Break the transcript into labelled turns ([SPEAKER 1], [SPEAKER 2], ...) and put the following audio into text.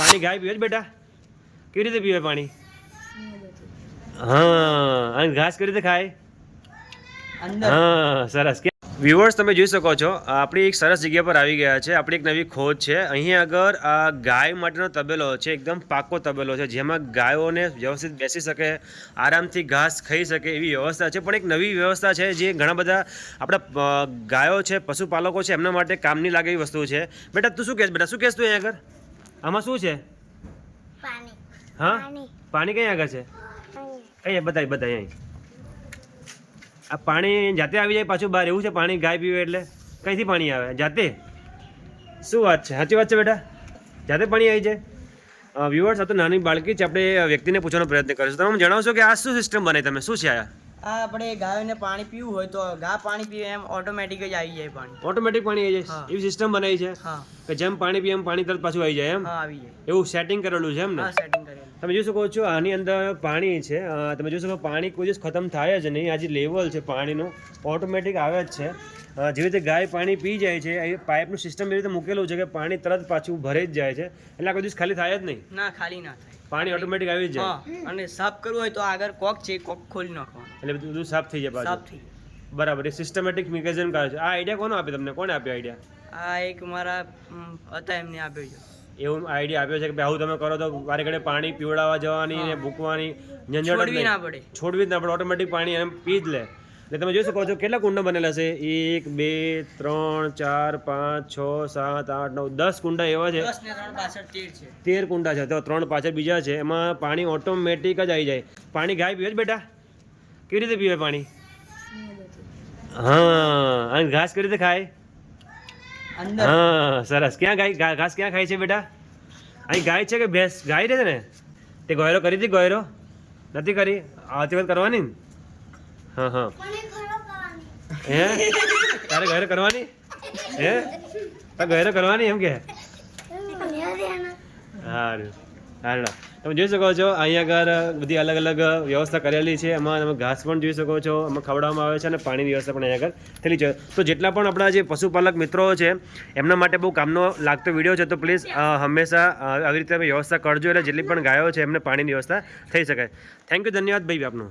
[SPEAKER 1] પાણી ગાય પીવે બેટા? કેવી રીતે પીવે પાણી? હા અને ઘાસ કેવી રીતે ખાય? હા સરસ. વ્યુઅર્સ તમે જોઈ શકો છો આપણી એક સરસ જગ્યા પર આવી ગયા છે. આપણી એક નવી ખોજ છે. અહીં આગળ આ ગાય માટેનો તબેલો છે એકદમ પાકો તબેલો છે જેમાં ગાયોને વ્યવસ્થિત બેસી શકે આરામથી ઘાસ ખાઈ શકે એવી વ્યવસ્થા છે. પણ એક નવી વ્યવસ્થા છે જે ઘણા બધા આપણા ગાયો છે પશુપાલકો છે એમના માટે કામની લાગે એવી વસ્તુ છે. બેટા તું શું કહેશ? બેટા શું કહેશ તું અહીં આગળ? આમાં શું છે?
[SPEAKER 2] પાણી.
[SPEAKER 1] હા?
[SPEAKER 2] પાણી.
[SPEAKER 1] ક્યાં આગળ છે?
[SPEAKER 2] અહીં.
[SPEAKER 1] અહીંયા બતાવી બતાવી અહીં. આ પાણી જાતે આવી જાય પાછું બહાર એવું છે પાણી ગાય પીવે એટલે? કઈથી પાણી આવે? જાતે? શું વાત છે? સાચી વાત છે બેટા? જાતે પાણી આવી જાય? વ્યુઅર્સ આ તો નાની બાળકી છે આપણે વ્યક્તિને પૂછવાનો પ્રયત્ન કરીશું. તમે જણાવશો કે આ શું સિસ્ટમ બને તમે? શું છે આ?
[SPEAKER 3] આ આપણે ગાયોને પાણી પીવું હોય તો ગા પાણી પીવે એમ ઓટોમેટિક જ આવી જાય પાણી.
[SPEAKER 1] ઓટોમેટિક પાણી આવી જાય. એવી સિસ્ટમ બનાવી છે કે જેમ પાણી પીએ એમ પાણી તરત પાછું આવી જાય એમ.
[SPEAKER 3] આવી જાય.
[SPEAKER 1] એવું સેટિંગ કરેલું છે એમ ને?
[SPEAKER 3] સેટિંગ
[SPEAKER 1] તમે જોઈ શકો છો આની અંદર પાણી છે. તમે જોઈ શકો પાણી કોઈ દિવસ ખતમ થાય જ નહીં. આ જે લેવલ છે પાણીનું. ઓટોમેટિક આવે જ છે. જેવી રીતે ગાય પાણી પી જાય છે એ પાઇપનું સિસ્ટમ એવી રીતે મૂકેલું છે કે પાણી તરત પાછું ભરાઈ જ જાય છે. એટલે આ કોઈ દિવસ ખાલી થાય જ નહીં.
[SPEAKER 3] ના ખાલી ના થાય.
[SPEAKER 1] પાણી ઓટોમેટિક આવી જ જાય.
[SPEAKER 3] અને સાફ કરવું હોય તો આગળ કોક છે કોક ખોલી નાખવાનું.
[SPEAKER 1] એટલે બધું સાફ થઈ જાય
[SPEAKER 3] સાફ થઈ
[SPEAKER 1] બરાબર એ સિસ્ટમેટિક મિકેઝન કરે છે. આ આઈડિયા કોનો આપ્યો તમને? કોને આપ્યો આઈડિયા
[SPEAKER 3] આ એક મારા હતા એમને આપ્યો છે.
[SPEAKER 1] એવું આઈડિયા આપ્યો છે કે ભાઈ આવું તમે કરો તો વારે ઘડે પાણી પીવડાવવા જવાની ને ભૂકવાની ઝંઝટ
[SPEAKER 3] છોડવી ના પડે.
[SPEAKER 1] છોડવી જ ના પડે ઓટોમેટિક પાણી એમ પી જ લે. એટલે તમે જોઈ શકો છો કેટલા કુંડા બનેલા છે? એક બે ત્રણ ચાર પાંચ છ સાત આઠ નવ દસ કુંડા એવા છે.
[SPEAKER 3] તેર
[SPEAKER 1] કુંડા છે. તો ત્રણ પાછળ બીજા છે. એમાં પાણી ઓટોમેટિક જ આવી જાય. પાણી ગાય પીવે બેટા? કેવી રીતે પીવે પાણી? હા અને ઘાસ કેવી રીતે ખાય? હા સરસ. ક્યાં ગાય? ઘાસ ક્યાં ખાય છે બેટા? અહીં ગાય છે કે ભેંસ? ગાય છે ને તે ગોયરો કરી હતી ગોયરો? નથી કરી? આવતી વખત કરવાની ને? હા હા.
[SPEAKER 2] મને ખરો કરવાની.
[SPEAKER 1] હે? તારે ગોયરો કરવાની? હે? તારે ગોયરો કરવાની એમ કે? સારું સારું તમે જોઈ શકો છો અહીંયા આગળ બધી અલગ અલગ વ્યવસ્થા કરેલી છે. એમાં તમે ઘાસ પણ જોઈ શકો છો, એમાં ખવડાવવામાં આવે છે અને પાણીની વ્યવસ્થા પણ અહીંયા આગળ થયેલી છે. તો જેટલા પણ આપણા જે પશુપાલક મિત્રો છે, એમના માટે બહુ કામનો લાગતો વીડિયો છે, તો પ્લીઝ હંમેશા આવી રીતે વ્યવસ્થા કરજો એટલે જેટલી પણ ગાયો છે, એમને પાણીની વ્યવસ્થા થઈ શકે થેન્ક યુ ધન્યવાદ ભાઈ આપનું.